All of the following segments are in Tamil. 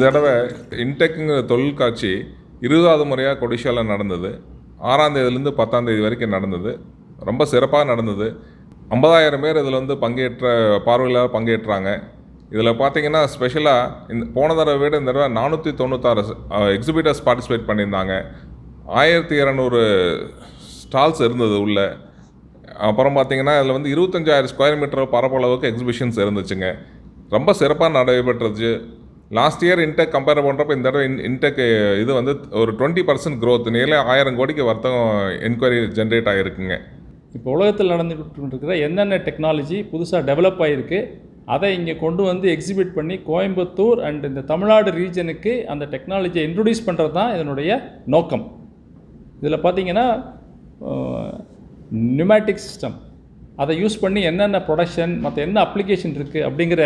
இந்த தடவை இன்டெக்குங்கிற தொழில் காட்சி இருபதாவது முறையாக கொடிஷாவில் நடந்தது. ஆறாம் தேதியிலேருந்து பத்தாம் தேதி வரைக்கும் நடந்தது. ரொம்ப சிறப்பாக நடந்தது. ஐம்பதாயிரம் பேர் இதில் வந்து பங்கேற்ற பார்வையாளர் பங்கேற்றாங்க. இதில் பார்த்தீங்கன்னா ஸ்பெஷலாக இந்த போன தடவை விட இந்த தடவை நானூற்றி தொண்ணூத்தாறு எக்ஸிபிட்டர்ஸ் பார்ட்டிசிபேட் பண்ணியிருந்தாங்க. ஆயிரத்தி இரநூறு ஸ்டால்ஸ் இருந்தது உள்ள. அப்புறம் பார்த்தீங்கன்னா இதில் வந்து இருபத்தஞ்சாயிரம் ஸ்கொயர் மீட்டர் பரப்பளவுக்கு எக்ஸிபிஷன்ஸ் இருந்துச்சுங்க. ரொம்ப சிறப்பாக நடைபெற்றுச்சு லாஸ்ட் இயர் இன்டெக் கம்பேர் பண்ணுறப்ப இந்த தடவை இன்டெக் இது வந்து ஒரு டுவெண்ட்டி பர்சன்ட் க்ரோத் நேரில் ஆயிரம் கோடிக்கு வர்த்தகம் என்கொயரி ஜென்ரேட் ஆகிருக்குங்க இப்போ உலகத்தில் நடந்துக்கிட்டு இருக்கிற என்னென்ன டெக்னாலஜி புதுசாக டெவலப் ஆகிருக்கு அதை இங்கே கொண்டு வந்து எக்ஸிபிட் பண்ணி கோயம்புத்தூர் அண்ட் இந்த தமிழ்நாடு ரீஜனுக்கு அந்த டெக்னாலஜியை இன்ட்ரடியூஸ் பண்ணுறது தான் இதனுடைய நோக்கம். இதில் பார்த்தீங்கன்னா நியூமேட்டிக் சிஸ்டம் அதை யூஸ் பண்ணி என்னென்ன ப்ரொடக்ஷன் மற்ற என்ன அப்ளிகேஷன் இருக்குது அப்படிங்கிற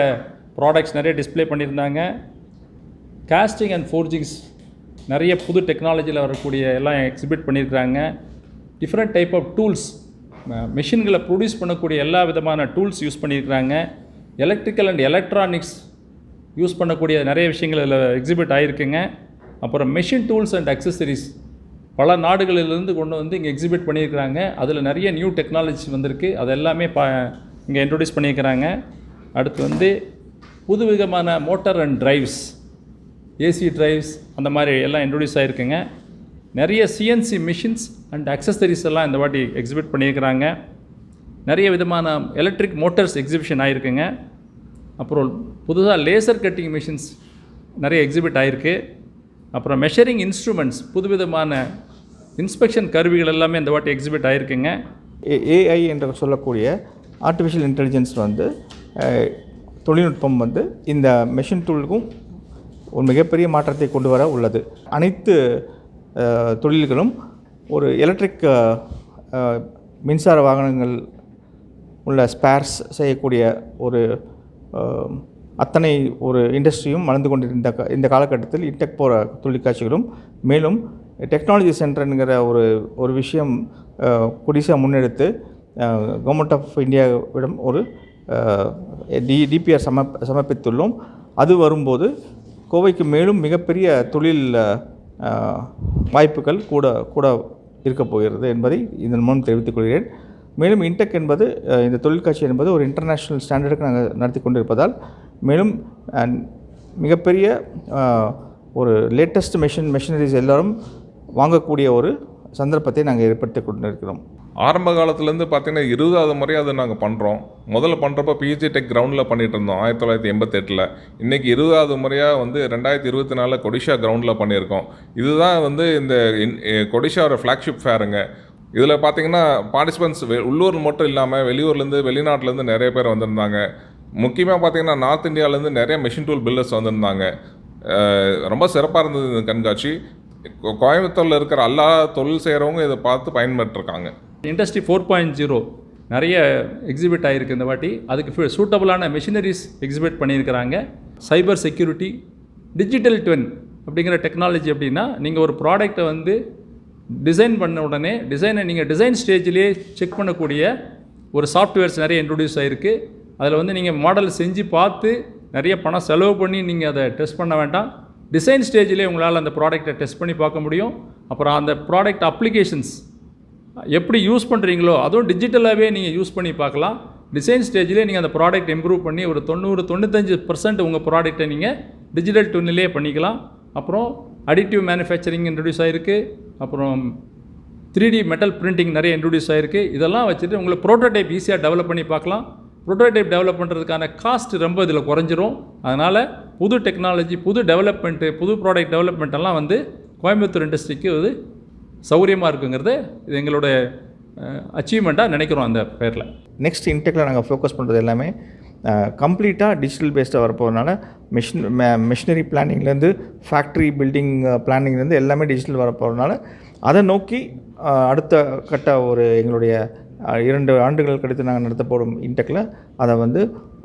ப்ராடக்ட்ஸ் நிறைய டிஸ்ப்ளே பண்ணியிருந்தாங்க. காஸ்டிங் அண்ட் ஃபோர்ஜிங்ஸ் நிறைய புது டெக்னாலஜியில் வரக்கூடிய எல்லாம் எக்ஸிபிட் பண்ணியிருக்கிறாங்க. டிஃப்ரெண்ட் டைப் ஆஃப் டூல்ஸ் மிஷின்களை ப்ரொடியூஸ் பண்ணக்கூடிய எல்லா விதமான டூல்ஸ் யூஸ் பண்ணியிருக்கிறாங்க. எலக்ட்ரிக்கல் அண்ட் எலக்ட்ரானிக்ஸ் யூஸ் பண்ணக்கூடிய நிறைய விஷயங்கள் இதில் எக்ஸிபிட் ஆகிருக்குங்க அப்புறம் மெஷின் டூல்ஸ் அண்ட் அக்சசரிஸ் பல நாடுகளிலிருந்து கொண்டு வந்து இங்கே எக்ஸிபிட் பண்ணியிருக்கிறாங்க. அதில் நிறைய நியூ டெக்னாலஜி வந்திருக்கு. அது எல்லாமே பா இங்கே இன்ட்ரொடியூஸ் பண்ணியிருக்கிறாங்க. அடுத்து வந்து புது விதமான motor and drives AC drives அந்த மாதிரி எல்லாம் இன்ட்ரடியூஸ் ஆகிருக்குங்க நிறைய சிஎன்சி மிஷின்ஸ் அண்ட் அக்சசரிஸ் எல்லாம் இந்த வாட்டி எக்ஸிபிட் பண்ணியிருக்கிறாங்க. நிறைய விதமான எலக்ட்ரிக் மோட்டர்ஸ் எக்ஸிபிஷன் ஆகிருக்குங்க அப்புறம் புதுசாக லேசர் கட்டிங் மிஷின்ஸ் நிறைய எக்ஸிபிட் ஆகிருக்கு அப்புறம் மெஷரிங் இன்ஸ்ட்ருமெண்ட்ஸ் புதுவிதமான இன்ஸ்பெக்ஷன் கருவிகள் எல்லாமே இந்த வாட்டி எக்ஸிபிட் ஆகிருக்குங்க ஏஐ என்று சொல்லக்கூடிய ஆர்டிஃபிஷியல் இன்டெலிஜென்ஸ் வந்து தொழில்நுட்பம் வந்து இந்த மெஷின் டூலுக்கும் ஒரு மிகப்பெரிய மாற்றத்தை கொண்டு வர உள்ளது. அனைத்து தொழில்களும் ஒரு எலக்ட்ரிக் மின்சார வாகனங்கள் உள்ள ஸ்பேர்ஸ் செய்யக்கூடிய ஒரு அத்தனை ஒரு இண்டஸ்ட்ரியும் வளர்ந்து கொண்டிருந்த க- இந்த காலகட்டத்தில் இன்டெக் போகிற தொழிற்காட்சிகளும் மேலும் டெக்னாலஜி சென்டருங்கிற ஒரு ஒரு விஷயம் குடிசை முன்னெடுத்து கவர்மெண்ட் ஆஃப் இந்தியாவிடம் ஒரு டி டிபிஆர் சம சமர்ப்பித்துள்ளோம். அது வரும்போது கோவைக்கு மேலும் மிகப்பெரிய தொழில் வாய்ப்புகள் கூட கூட இருக்கப் போகிறது என்பதை இதன் மூலம் தெரிவித்துக் கொள்கிறேன். மேலும் இன்டெக் என்பது இந்த தொழிற்காட்சி என்பது ஒரு இன்டர்நேஷ்னல் ஸ்டாண்டர்டுக்கு நாங்கள் நடத்தி கொண்டிருப்பதால் மேலும் மிகப்பெரிய ஒரு லேட்டஸ்ட் மெஷின் மெஷினரிஸ் எல்லோரும் வாங்கக்கூடிய ஒரு சந்தர்ப்பத்தை நாங்கள் ஏற்படுத்தி கொண்டிருக்கிறோம். ஆரம்ப காலத்துலேருந்து பார்த்தீங்கன்னா இருபதாவது முறை அதை நாங்கள் பண்ணுறோம் முதல்ல பண்ணுறப்ப பிஜி டெக் கிரவுண்டில் பண்ணிட்டு இருந்தோம் ஆயிரத்தி தொள்ளாயிரத்தி எண்பத்தெட்டில். இன்றைக்கி இருபதாவது முறையாக வந்து ரெண்டாயிரத்தி இருபத்தி நாலில் கொடிஷா கிரவுண்டில் பண்ணியிருக்கோம். இதுதான் வந்து இந்த இன்- கொடிஷாவோட ஃப்ளாக்ஷிப் ஃபேருங்க இதில் பார்த்தீங்கன்னா பார்ட்டிசிபென்ட்ஸ் உள்ளூர் மட்டும் இல்லாமல் வெளியூர்லேருந்து வெளிநாட்டிலேருந்து நிறைய பேர் வந்திருந்தாங்க. முக்கியமாக பார்த்தீங்கன்னா நார்த் இந்தியாவிலேருந்து நிறைய மெஷின் டூல் பில்டர்ஸ் வந்திருந்தாங்க. ரொம்ப சிறப்பாக இருந்தது இந்த கண்காட்சி. கோ- கோயம்புத்தூரில் இருக்கிற எல்லா தொழில் செய்கிறவங்க இதை பார்த்து பயன்பெற்றிருக்காங்க. இண்டஸ்ட்ரி ஃபோர் பாயிண்ட் ஜீரோ நிறைய எக்ஸிபிட் ஆகிருக்கு இந்த வாட்டி. அதுக்கு சூட்டபுளான மிஷினரிஸ் எக்ஸிபிட் பண்ணியிருக்கிறாங்க. சைபர் செக்யூரிட்டி டிஜிட்டல் ட்வென் அப்படிங்கிற டெக்னாலஜி அப்படின்னா நீங்கள் ஒரு ப்ராடக்ட்டை வந்து டிசைன் பண்ண உடனே டிசைனை நீங்கள் டிசைன் ஸ்டேஜ்லேயே செக் பண்ணக்கூடிய ஒரு சாஃப்ட்வேர்ஸ் நிறைய இன்ட்ரடியூஸ் ஆகிருக்கு அதில் வந்து நீங்கள் மாடல் செஞ்சு பார்த்து நிறைய பணம் செலவு பண்ணி நீங்கள் அதை டெஸ்ட் பண்ண வேண்டாம். டிசைன் ஸ்டேஜ்லேயே உங்களால் அந்த ப்ராடக்ட்டை டெஸ்ட் பண்ணி பார்க்க முடியும். அப்புறம் அந்த ப்ராடக்ட் அப்ளிகேஷன்ஸ் எப்படி யூஸ் பண்ணுறீங்களோ அதுவும் டிஜிட்டலாகவே நீங்கள் யூஸ் பண்ணி பார்க்கலாம். டிசைன் ஸ்டேஜ்லேயே நீங்கள் அந்த ப்ராடக்ட் இம்ப்ரூவ் பண்ணி ஒரு தொண்ணூறு தொண்ணூத்தஞ்சு பர்சன்ட் உங்கள் ப்ராடக்ட்டை நீங்கள் டிஜிட்டல் டுன்னிலே பண்ணிக்கலாம். அப்புறம் அடிட்டிவ் மேனுஃபேக்சரிங் இன்ட்ரடியூஸ் ஆகிருக்கு அப்புறம் த்ரீ டி மெட்டல் பிரிண்டிங் நிறைய இன்ட்ரடியூஸ் ஆகிருக்கு இதெல்லாம் வச்சுட்டு உங்களை ப்ரோட்டோடைப் ஈஸியாக டெவலப் பண்ணி பார்க்கலாம். ப்ரோட்டோடைப் டெவலப் பண்ணுறதுக்கான காஸ்ட் ரொம்ப இதில் குறைஞ்சிரும். அதனால் புது டெக்னாலஜி புது டெவலப்மெண்ட்டு புது ப்ராடக்ட் டெவலப்மெண்ட்டெல்லாம் வந்து கோயம்புத்தூர் இண்டஸ்ட்ரிக்கு இது சௌகரியமாக இருக்குங்கிறது இது எங்களோட அச்சீவ்மெண்ட்டாக நினைக்கிறோம் அந்த பேரில். நெக்ஸ்ட் இன்டெக்கில் நாங்கள் ஃபோக்கஸ் பண்ணுறது எல்லாமே கம்ப்ளீட்டாக டிஜிட்டல் பேஸ்டாக வரப்போகிறதுனால மிஷின் மிஷினரி பிளானிங்லேருந்து ஃபேக்ட்ரி பில்டிங் பிளானிங்லேருந்து எல்லாமே டிஜிட்டல் வரப்போகிறதுனால அதை நோக்கி அடுத்த கட்ட ஒரு எங்களுடைய இரண்டு ஆண்டுகள் கழித்து நாங்கள் நடத்த போடும் இன்டெக்கில் அதை வந்து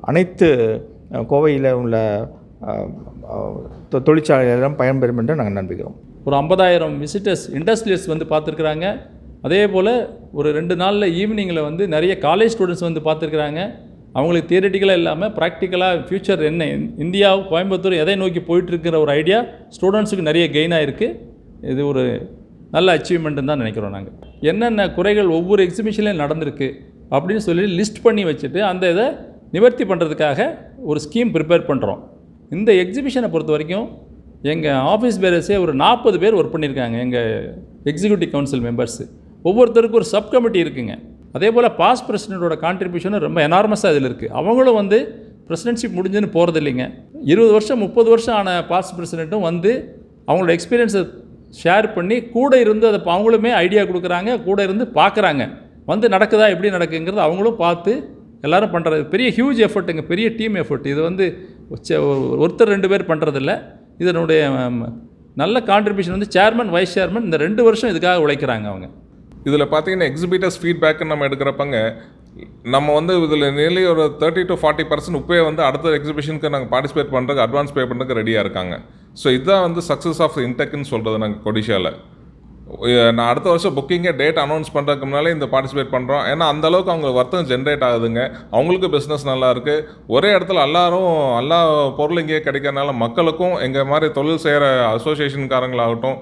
அனைத்து கோவையில் உள்ள தொழிற்சாலைகளிடம் பயன்பெறும் என்று நாங்கள் நம்புகிறோம். ஒரு ஐம்பதாயிரம் விசிட்டர்ஸ் இண்டஸ்ட்ரியல்ஸ் வந்து பார்த்துருக்குறாங்க. அதே போல் ஒரு ரெண்டு நாளில் ஈவினிங்கில் வந்து நிறைய காலேஜ் ஸ்டூடெண்ட்ஸ் வந்து பார்த்துருக்குறாங்க. அவங்களுக்கு தியரட்டிக்கலாக இல்லாமல் ப்ராக்டிக்கலாக ஃப்யூச்சர் என்ன இந்தியா கோயம்புத்தூர் எதை நோக்கி போயிட்டுருக்கிற ஒரு ஐடியா ஸ்டூடெண்ட்ஸுக்கு நிறைய கெயின் ஆகிருக்கு இது ஒரு நல்ல அச்சீவ்மெண்ட்டுன்னு தான் நினைக்கிறோம் நாங்கள் என்னென்ன குறைகள் ஒவ்வொரு எக்ஸிபிஷன்லையும் நடந்திருக்கு அப்படின்னு சொல்லி லிஸ்ட் பண்ணி வச்சுட்டு அந்த இதை நிவர்த்தி பண்ணுறதுக்காக ஒரு ஸ்கீம் ப்ரிப்பேர் பண்ணுறோம் இந்த எக்ஸிபிஷனை பொறுத்த வரைக்கும் எங்கள் ஆஃபீஸ் பேரர்ஸே ஒரு நாற்பது பேர் ஒர்க் பண்ணியிருக்காங்க எங்கள் எக்ஸிக்யூட்டிவ் கவுன்சில் மெம்பர்ஸு ஒவ்வொருத்தருக்கும் ஒரு சப் கமிட்டி இருக்குங்க. அதே போல் பாஸ் பிரசிடென்ட்டோட கான்ட்ரிபியூஷனும் ரொம்ப எனார்மஸாக இதில் இருக்குது அவங்களும் வந்து பிரசிடென்ட்ஷிப் முடிஞ்சுன்னு போகிறது இல்லைங்க இருபது வருஷம் முப்பது வருஷம் ஆன பாஸ் பிரசிடென்ட்டும் வந்து அவங்களோட எக்ஸ்பீரியன்ஸை ஷேர் பண்ணி கூட இருந்து அதை அவங்களுமே ஐடியா கொடுக்குறாங்க கூட இருந்து பார்க்குறாங்க வந்து நடக்குதா எப்படி நடக்குங்கிறது அவங்களும் பார்த்து எல்லாரும் பண்ணுறது பெரிய ஹியூஜ் எஃபர்ட்டுங்க பெரிய டீம் எஃபர்ட் இது வந்து ஒருத்தர் ரெண்டு பேர் பண்ணுறதில்ல இதனுடைய நல்ல கான்ட்ரிபியூஷன் வந்து சேர்மன் வைஸ் சேர்மன் இந்த ரெண்டு வருஷம் இதுக்காக உழைக்கிறாங்க அவங்க. இதில் பார்த்தீங்கன்னா எக்ஸிபிட்டர்ஸ் ஃபீட்பேக்குன்னு நம்ம எடுக்கிறப்பங்க நம்ம வந்து இதில் நியர்லி ஒரு தேர்ட்டி டு ஃபார்ட்டி பர்சன்ட் இப்போயே வந்து அடுத்த எக்ஸிபிஷனுக்கு நாங்கள் பார்ட்டிசிபேட் பண்ணுறதுக்கு அட்வான்ஸ் பே பண்ணுறதுக்கு ரெடியாக இருக்காங்க. ஸோ இதுதான் வந்து சக்ஸஸ் ஆஃப் இன்டெக்னு சொல்கிறது நாங்கள் கொடிஷாவில் நான் அடுத்த வருஷம் புக்கிங்கே டேட் அனௌன்ஸ் பண்ணுறதுக்கு முன்னாலே இந்த பார்ட்டிசிபேட் பண்ணுறோம் ஏன்னா அந்தளவுக்கு அவங்களுக்கு அவங்க வர்த்தகம் ஜென்ரேட் ஆகுதுங்க. அவங்களுக்கு பிஸ்னஸ் நல்லாயிருக்கு ஒரே இடத்துல எல்லாரும் எல்லா பொருளும் இங்கேயே கிடைக்கிறனால மக்களுக்கும் எங்கள் மாதிரி தொழில் செய்கிற அசோசியேஷன்காரங்களாகட்டும்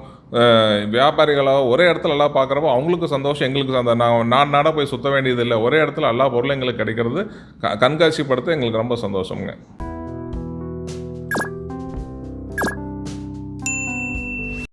வியாபாரிகளாக ஒரே இடத்துல எல்லாம் பார்க்குறப்போ அவங்களுக்கு சந்தோஷம் எங்களுக்கு சந்தோஷம். நான் நான் நாடாக போய் சுற்ற வேண்டியதில்லை. ஒரே இடத்துல எல்லா பொருளும் எங்களுக்கு கிடைக்கிறது க கண்காட்சிப்படுத்த எங்களுக்கு ரொம்ப சந்தோஷங்க